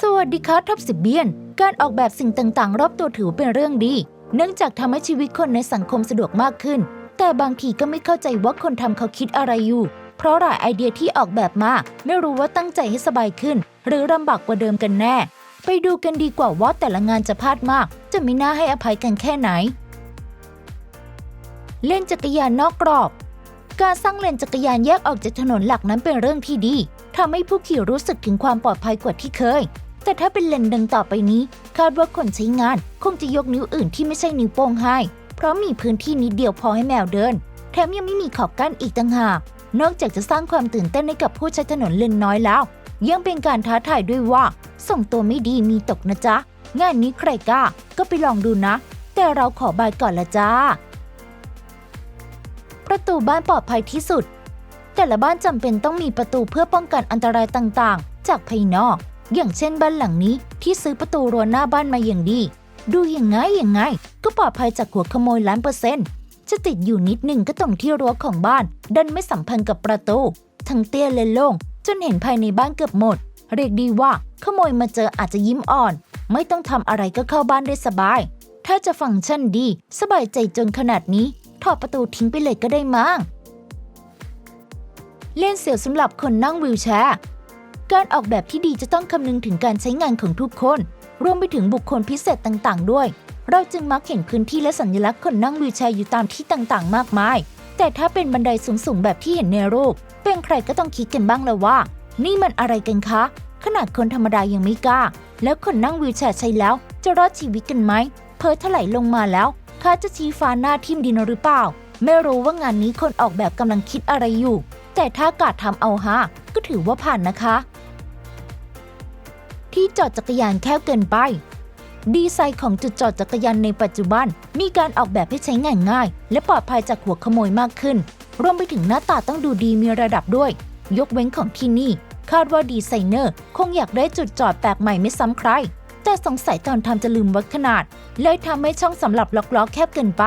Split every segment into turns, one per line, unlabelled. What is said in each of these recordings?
สวัสดีครับท็อปสิบเบียน การออกแบบสิ่งต่างๆ รอบตัวถือเป็นเรื่องดี เนื่องจากทำให้ชีวิตคนในสังคมสะดวกมากขึ้น แต่บางทีก็ไม่เข้าใจว่าคนทำเขาคิดอะไรอยู่ เพราะหลายไอเดียที่ออกแบบมา ไม่รู้ว่าตั้งใจให้สบายขึ้น หรือลำบากกว่าเดิมกันแน่ ไปดูกันดีกว่าว่าแต่ละงานจะพลาดมาก จะมีหน้าให้อภัยกันแค่ไหน เล่นจักรยานนอกกรอบ การสร้างเลนจักรยานแยกออกจากถนนหลักนั้นเป็นเรื่องที่ดีทำให้ผู้ขี่รู้สึกถึงความปลอดภัยกว่าที่เคย แต่ถ้าเป็นเลนดังต่อไปนี้ คาดว่าคนใช้งานคงจะยกนิ้วอื่นที่ไม่ใช่นิ้วโป้งให้ เพราะมีพื้นที่นิดเดียวพอให้แมวเดิน แถมยังไม่มีขอบกั้นอีกต่างหาก นอกจากจะสร้างความตื่นเต้นให้กับผู้ใช้ถนนเลนน้อยแล้ว ยังเป็นการท้าทายด้วยว่า ส่งตัวไม่ดีมีตกนะจ๊ะ งานนี้ใครกล้าก็ไปลองดูนะ แต่เราขอบายก่อนละจ้า ประตูบ้านปลอดภัยที่สุด แต่ละบ้านจำเป็นต้องมีประตูเพื่อป้องกันอันตรายต่างๆ จากภายนอก อย่างเช่นบ้านหลังนี้ที่ซื้อประตูรั้วหน้าบ้านมาอย่างดี ดูอย่างไงอย่างไง ก็ปลอดภัยจากหัวขโมยล้านเปอร์เซ็นต์จะติดอยู่นิดหนึ่งก็ตรงที่รั้วของบ้าน ดันไม่สัมพันธ์กับประตู ทั้งเตี้ยและโล่งจนเห็นภายในบ้านเกือบหมด เรียกดีว่า ขโมยมาเจออาจจะยิ้มอ่อน ไม่ต้องทำอะไรก็เข้าบ้านได้สบาย ถ้าจะฟังก์ชันดี สบายใจจนขนาดนี้ ถอดประตูทิ้งไปเลยก็ได้มั้งเล่นเสียวสำหรับคนนั่งวีลแชร์ การออกแบบที่ดีจะต้องคำนึงถึงการใช้งานของทุกคน รวมไปถึงบุคคลพิเศษต่างๆ ด้วย เราจึงมักเห็นพื้นที่และสัญลักษณ์คนนั่งวีลแชร์อยู่ตามที่ต่างๆ มากมาย แต่ถ้าเป็นบันไดสูงๆ แบบที่เห็นในรูป เป็นใครก็ต้องคิดกันบ้างเลยว่า นี่มันอะไรกันคะ ขนาดคนธรรมดายังไม่กล้า แล้วคนนั่งวีลแชร์ใช้แล้ว จะรอดชีวิตกันไหมเพอถลายลงมาแล้ว ข้าจะชี้ฟ้าหน้าทิมดินหรือเปล่า ไม่รู้ว่างานนี้คนออกแบบกำลังคิดอะไรอยู่ แต่ถ้ากาดทำเอาฮะ ก็ถือว่าผ่านนะคะ ที่จอดจักรยานแคบเกินไปดีไซน์ของจุดจอดจักรยานในปัจจุบัน มีการออกแบบให้ใช้งานง่าย และปลอดภัยจากหัวขโมยมากขึ้น รวมไปถึงหน้าตาต้องดูดีมีระดับด้วย ยกเว้นของที่นี่ คาดว่าดีไซเนอร์ คงอยากได้จุดจอดแปลกใหม่ไม่ซ้ำใคร สงสัยตอนทำจะลืมวัดขนาด เลยทำให้ช่องสำหรับล็อกล้อแคบเกินไป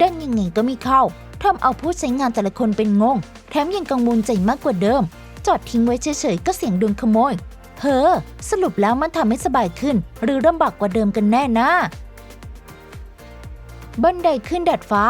ด้านยังไงก็ไม่เข้าทำเอาผู้ใช้งานแต่ละคนเป็นงง แถมยังกังวลใจมากกว่าเดิม จอดทิ้งไว้เฉยๆก็เสียงโดนขโมย เฮ้อ สรุปแล้วมันทำให้สบายขึ้น หรือลำบากกว่าเดิมกันแน่นะบันไดขึ้นดาดฟ้า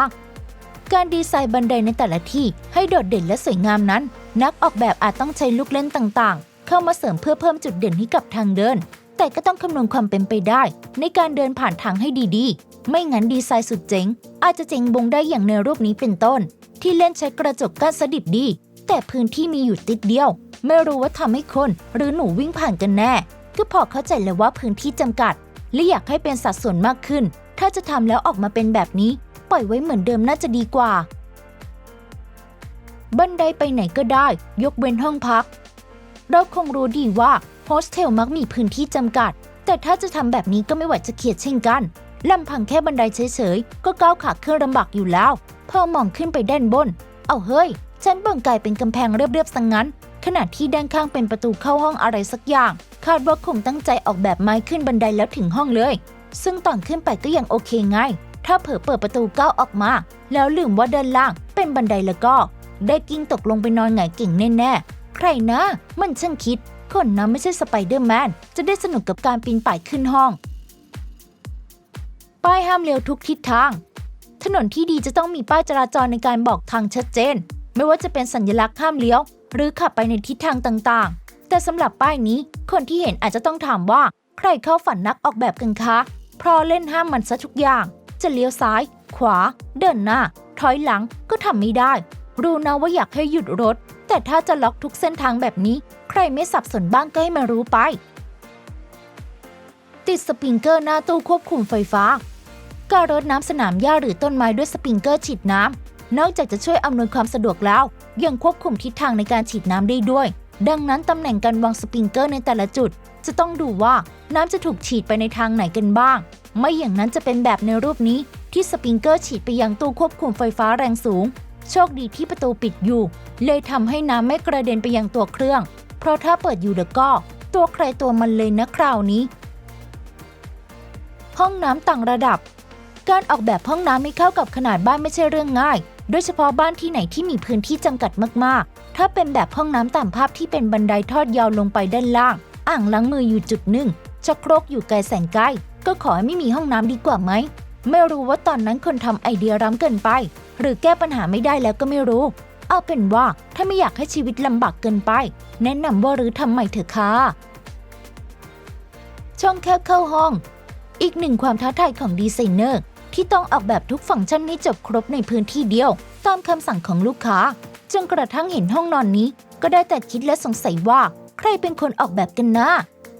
การดีไซน์บันไดในแต่ละที่ให้โดดเด่นและสวยงามนั้น นักออกแบบอาจต้องใช้ลูกเล่นต่างๆ เข้ามาเสริมเพื่อเพิ่มจุดเด่นให้กับทางเดิน แต่ก็ต้องคำนวณความเป็นไปได้ ในการเดินผ่านทางให้ดีๆ ไม่งั้นดีไซน์สุดเจ๋ง อาจจะเจ๋งบงได้อย่างในรูปนี้เป็นต้น ที่เล่นใช้กระจกกั้นสดิบดี แต่พื้นที่มีอยู่ติดเดียว ไม่รู้ว่าทำให้คน หรือหนูวิ่งผ่านกันแน่ ก็พอเข้าใจเลยว่าพื้นที่จำกัดและอยากให้เป็นสัดส่วนมากขึ้น ถ้าจะทำแล้วออกมาเป็นแบบนี้ ปล่อยไว้เหมือนเดิมน่าจะดีกว่า บันไดไปไหนก็ได้ ยกเว้นห้องพัก เราคงรู้ดีว่า สเทลมักมีพื้นที่จำกัด แต่ถ้าจะทำแบบนี้ก็ไม่ไหวจะเขียดเช่นกันลำพังแค่บันไดเฉยๆ ก็ก้าวขาขึ้นลำบากอยู่แล้ว พอมองขึ้นไปด้านบน เอาเฮ้ยฉันบนกลายเป็นกำแพงเรียบๆสังงั้น ขณะที่ด้านข้างเป็นประตูเข้าห้องอะไรสักอย่าง คาดว่าคงตั้งใจออกแบบไม้ขึ้นบันไดแล้วถึงห้องเลย ซึ่งตอนขึ้นไปก็ยังโอเคไง ถ้าเผลอเปิดประตูก้าวออกมา แล้วลืมว่าด้านล่างเป็นบันไดแล้วก็ ได้กิ้งตกลงไปนอนหงายเก่งแน่ๆ ใครนะ มันช่างคิด คนนะไม่ใช่สไปเดอร์แมนจะได้สนุกกับการปีนป่ายขึ้นห้อง ป้ายห้ามเลี้ยวทุกทิศทาง ถนนที่ดีจะต้องมีป้ายจราจรในการบอกทางชัดเจน ไม่ว่าจะเป็นสัญลักษณ์ห้ามเลี้ยว หรือขับไปในทิศทางต่างๆ แต่สำหรับป้ายนี้ คนที่เห็นอาจจะต้องถามว่า ใครเข้าฝันนักออกแบบกันคะเพราะเล่นห้ามมันซะทุกอย่าง จะเลี้ยวซ้าย ขวา เดินหน้า ถอยหลังก็ทำไม่ได้ รู้นะว่าอยากให้หยุดรถ แต่ถ้าจะล็อกทุกเส้นทางแบบนี้ ใครไม่สับสนบ้างก็ให้มารู้ไป ติดสปริงเกอร์หน้าตู้ควบคุมไฟฟ้า การรดน้ำสนามหญ้าหรือต้นไม้ด้วยสปริงเกอร์ฉีดน้ำ นอกจากจะช่วยอำนวยความสะดวกแล้ว ยังควบคุมทิศทางในการฉีดน้ำได้ด้วย ดังนั้นตำแหน่งการวางสปริงเกอร์ในแต่ละจุด จะต้องดูว่าน้ำจะถูกฉีดไปในทางไหนกันบ้าง ไม่อย่างนั้นจะเป็นแบบในรูปนี้ที่สปริงเกอร์ฉีดไปยังตู้ควบคุมไฟฟ้าแรงสูง โชคดีที่ประตูปิดอยู่ เลยทำให้น้ำไม่กระเด็นไปยังตัวเครื่อง เพราะถ้าเปิดอยู่เดี๋ยวก็ ตัวใครตัวมันเลยนะคราวนี้ ห้องน้ำต่างระดับ การออกแบบห้องน้ำให้เข้ากับขนาดบ้านไม่ใช่เรื่องง่าย โดยเฉพาะบ้านที่ไหนที่มีพื้นที่จำกัดมากๆ ถ้าเป็นแบบห้องน้ำตามภาพที่เป็นบันไดทอดยาวลงไปด้านล่าง อ่างล้างมืออยู่จุดหนึ่งชักโครกอยู่ไกลแสนไกลก็ขอให้ไม่มีห้องน้ำดีกว่าไหม ไม่รู้ว่าตอนนั้นคนทำไอเดียร้ำเกินไป หรือแก้ปัญหาไม่ได้แล้วก็ไม่รู้ เอาเป็นว่าถ้าไม่อยากให้ชีวิตลำบากเกินไป แนะนำว่ารื้อทำใหม่เถอะค่ะช่องแคบเข้าห้อง อีกหนึ่งความท้าทายของดีไซเนอร์ ที่ต้องออกแบบทุกฟังก์ชันให้จบครบในพื้นที่เดียว ตามคำสั่งของลูกค้าจนกระทั่งเห็นห้องนอนนี้ ก็ได้แต่คิดและสงสัยว่า ใครเป็นคนออกแบบกันนะ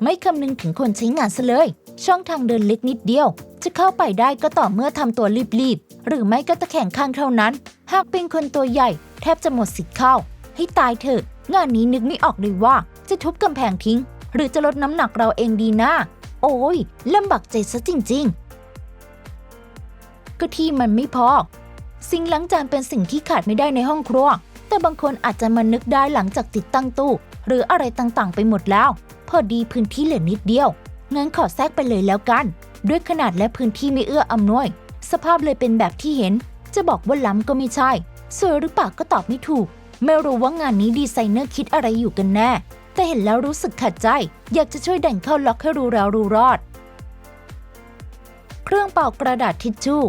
ไม่คำนึงถึงคนใช้งานซะเลย ช่องทางเดินเล็กนิดเดียว จะเข้าไปได้ก็ต่อเมื่อทำตัวรีบๆ หรือไม่ก็ตะแคงข้างเท่านั้น หากเป็นคนตัวใหญ่ แทบจะหมดสิทธิ์เข้า ให้ตายเถอะงานนี้นึกไม่ออกเลยว่า จะทุบกำแพงทิ้ง หรือจะลดน้ำหนักเราเองดีนะโอ้ยลำบากใจซะจริง ๆ ก็ที่มันไม่พอ สิ่งล้างจานเป็นสิ่งที่ขาดไม่ได้ในห้องครัว แต่บางคนอาจจะมานึกได้หลังจากติดตั้งตู้ หรืออะไรต่างๆ ไปหมดแล้ว พอดีพื้นที่เหลือนิดเดียว งั้นขอแทรกไปเลยแล้วกัน ด้วยขนาดและพื้นที่ไม่เอื้ออำนวย สภาพเลยเป็นแบบที่เห็น จะบอกว่าล้ำก็ไม่ใช่ สวยหรือเปล่าก็ตอบไม่ถูก ไม่รู้ว่างานนี้ดีไซเนอร์คิดอะไรอยู่กันแน่ แต่เห็นแล้วรู้สึกขัดใจ อยากจะช่วยดันเข้าล็อกให้รู้แล้วรู้รอด เครื่องเป่ากระดาษทิชชู่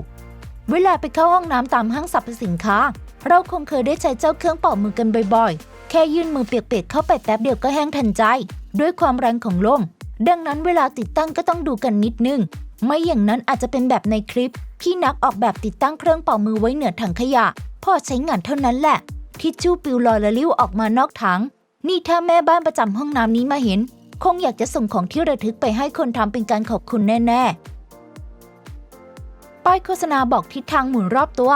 เวลาไปเข้าห้องน้ำตามห้างสรรพสินค้า เราคงเคยได้ใช้เจ้าเครื่องเป่ามือกันบ่อยๆ แค่ยื่นมือเปียกๆเข้าไปแป๊บเดียวก็แห้งทันใจ ด้วยความแรงของลม ดังนั้นเวลาติดตั้งก็ต้องดูกันนิดนึง ไม่อย่างนั้นอาจจะเป็นแบบในคลิป ที่นักออกแบบติดตั้งเครื่องเป่ามือไว้เหนือถังขยะ พอใช้งานเท่านั้นแหละทิชชู่ปิวลอยละลิ้วออกมานอกถัง นี่ถ้าแม่บ้านประจำห้องน้ำนี้มาเห็น คงอยากจะส่งของที่ระทึกไปให้คนทำเป็นการขอบคุณแน่ ๆ ป้ายโฆษณาบอกทิศทางหมุนรอบตัว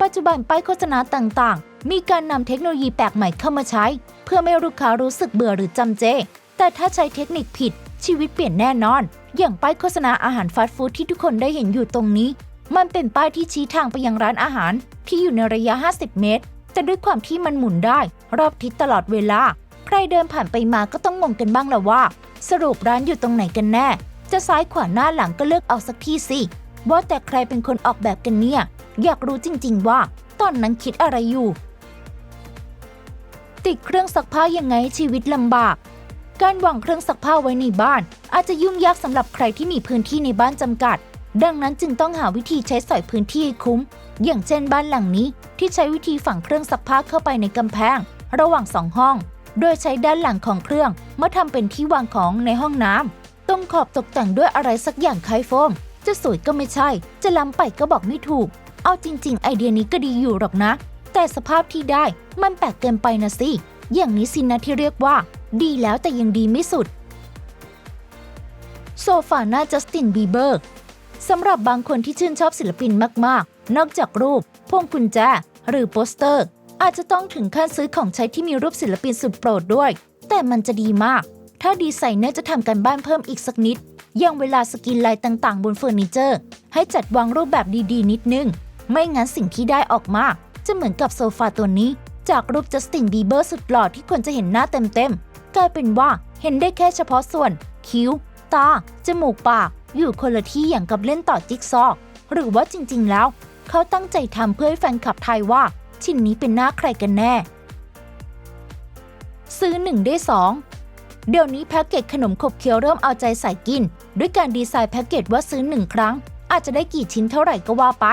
ปัจจุบันป้ายโฆษณาต่างๆ มีการนำเทคโนโลยีแปลกใหม่เข้ามาใช้ เพื่อไม่ให้ลูกค้ารู้สึกเบื่อหรือจำเจ แต่ถ้าใช้เทคนิคผิด ชีวิตเปลี่ยนแน่นอน อย่างป้ายโฆษณาอาหารฟาสต์ฟู้ดที่ทุกคนได้เห็นอยู่ตรงนี้ มันเป็นป้ายที่ชี้ทางไปยังร้านอาหาร ที่อยู่ในระยะ 50 เมตร แต่ด้วยความที่มันหมุนได้ รอบทิศตลอดเวลา ใครเดินผ่านไปมาก็ต้องงงกันบ้างและว่า สรุปร้านอยู่ตรงไหนกันแน่ จะซ้ายขวาหน้าหลังก็เลือกเอาสักที่สิว่าแต่ใครเป็นคนออกแบบกันเนี่ย อยากรู้จริง ๆ ว่า ตอนนั้นคิดอะไรอยู่ ติดเครื่องซักผ้ายังไงชีวิตลำบาก การวางเครื่องซักผ้าไว้ในบ้าน อาจจะยุ่งยากสำหรับใครที่มีพื้นที่ในบ้านจำกัด ดังนั้นจึงต้องหาวิธีใช้สอยพื้นที่ให้คุ้ม อย่างเช่นบ้านหลังนี้ ที่ใช้วิธีฝังเครื่องซักผ้าเข้าไปในกำแพง ระหว่างสองห้อง โดยใช้ด้านหลังของเครื่องมาทำเป็นที่วางของในห้องน้ำตรงขอบตกแต่งด้วยอะไรสักอย่างคล้ายโฟม จะสวยก็ไม่ใช่ จะล้ำไปก็บอกไม่ถูก เอาจริง ๆ ไอเดียนี้ก็ดีอยู่หรอกนะ แต่สภาพที่ได้มันแปลกเกินไปนะสิอย่างนี้สินะที่เรียกว่า ดีแล้วแต่ยังดีไม่สุด โซฟาหน้าจัสตินบีเบอร์สำหรับบางคนที่ชื่นชอบศิลปินมากๆ นอกจากรูป พวงกุญแจ หรือโปสเตอร์ อาจจะต้องถึงขั้นซื้อของใช้ที่มีรูปศิลปินสุดโปรดด้วย แต่มันจะดีมาก ถ้าดีไซเนอร์จะทำกันบ้านเพิ่มอีกสักนิดอย่างเวลาสกินลายต่างๆ บนเฟอร์นิเจอร์ ให้จัดวางรูปแบบดีๆ นิดนึง ไม่งั้นสิ่งที่ได้ออกมา จะเหมือนกับโซฟาตัวนี้ จากรูปจัสตินบีเบอร์สุดหล่อที่คนจะเห็นหน้าเต็ม กลายเป็นว่าเห็นได้แค่เฉพาะส่วน คิ้ว ตา จมูกปาก อยู่คนละที่อย่างกับเล่นต่อจิ๊กซอว์หรือว่าจริง ๆ แล้ว เขาตั้งใจทำเพื่อให้แฟนคลับไทยว่า ชิ้นนี้เป็นหน้าใครกันแน่ ซื้อหนึ่งได้สองเดี๋ยวนี้แพ็กเกจขนมขบเคี้ยวเริ่มเอาใจใส่กิน ด้วยการดีไซน์แพ็กเกจว่าซื้อหนึ่งครั้ง อาจจะได้กี่ชิ้นเท่าไหร่ก็ว่าไป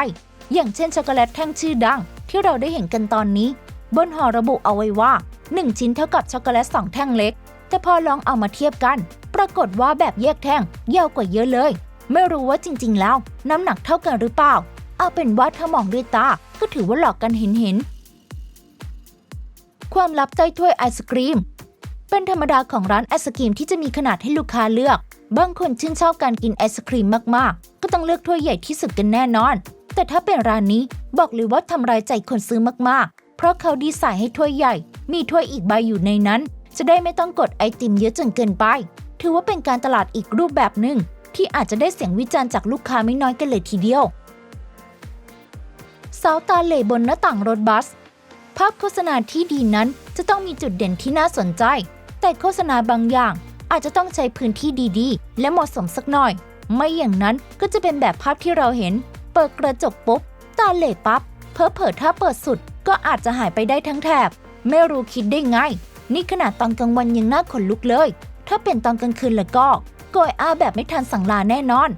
อย่างเช่นช็อกโกแลตแท่งชื่อดัง ที่เราได้เห็นกันตอนนี้ บนห่อระบุเอาไว้ว่า 1 ชิ้นเท่ากับช็อกโกแลต2แท่งเล็ก แต่พอลองเอามาเทียบกัน ปรากฏว่าแบบแยกแท่งยาวกว่าเยอะเลย ไม่รู้ว่าจริงๆแล้ว น้ำหนักเท่ากันหรือเปล่า เอาเป็นว่าถ้ามองด้วยตาก็ถือว่าหลอกกันเห็นเห็นๆความลับใต้ถ้วยไอศกรีม เป็นธรรมดาของร้านไอศกรีมที่จะมีขนาดให้ลูกค้าเลือก บางคนชื่นชอบการกินไอศกรีมมากๆ ก็ต้องเลือกถ้วยใหญ่ที่สุดกันแน่นอน แต่ถ้าเป็นร้านนี้บอกเลยว่าทำรายใจคนซื้อมากๆ เพราะเขาดีไซน์ให้ถ้วยใหญ่ มีถ้วยอีกใบอยู่ในนั้น จะได้ไม่ต้องกดไอติมเยอะจนเกินไป ถือว่าเป็นการตลาดอีกรูปแบบหนึ่ง ที่อาจจะได้เสียงวิจารณ์จากลูกค้าไม่น้อยกันเลยทีเดียวเสาตาเหล่บนหน้าต่างรถบัส ภาพโฆษณาที่ดีนั้นจะต้องมีจุดเด่นที่น่าสนใจ แต่โฆษณาบางอย่างอาจจะต้องใช้พื้นที่ดีๆ และเหมาะสมสักหน่อย ไม่อย่างนั้นก็จะเป็นแบบภาพที่เราเห็น เปิดกระจกปุ๊บ ตาเหล่ปั๊บเพอเผลอถ้าเปิดสุด ก็อาจจะหายไปได้ทั้งแถบ ไม่รู้คิดได้ไง นี่ขนาดตอนกลางวันยังน่าขนลุกเลย ถ้าเป็นตอนกลางคืนแล้วก็โกยอาแบบไม่ทันสั่งลาแน่นอน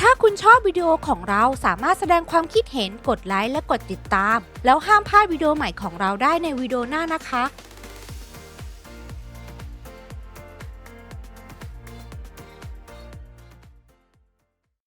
ถ้าคุณชอบวิดีโอของเราสามารถแสดงความคิดเห็นกดไลค์และกดติดตาม แล้วห้ามพลาดวิดีโอใหม่ของเราได้ในวิดีโอหน้านะคะ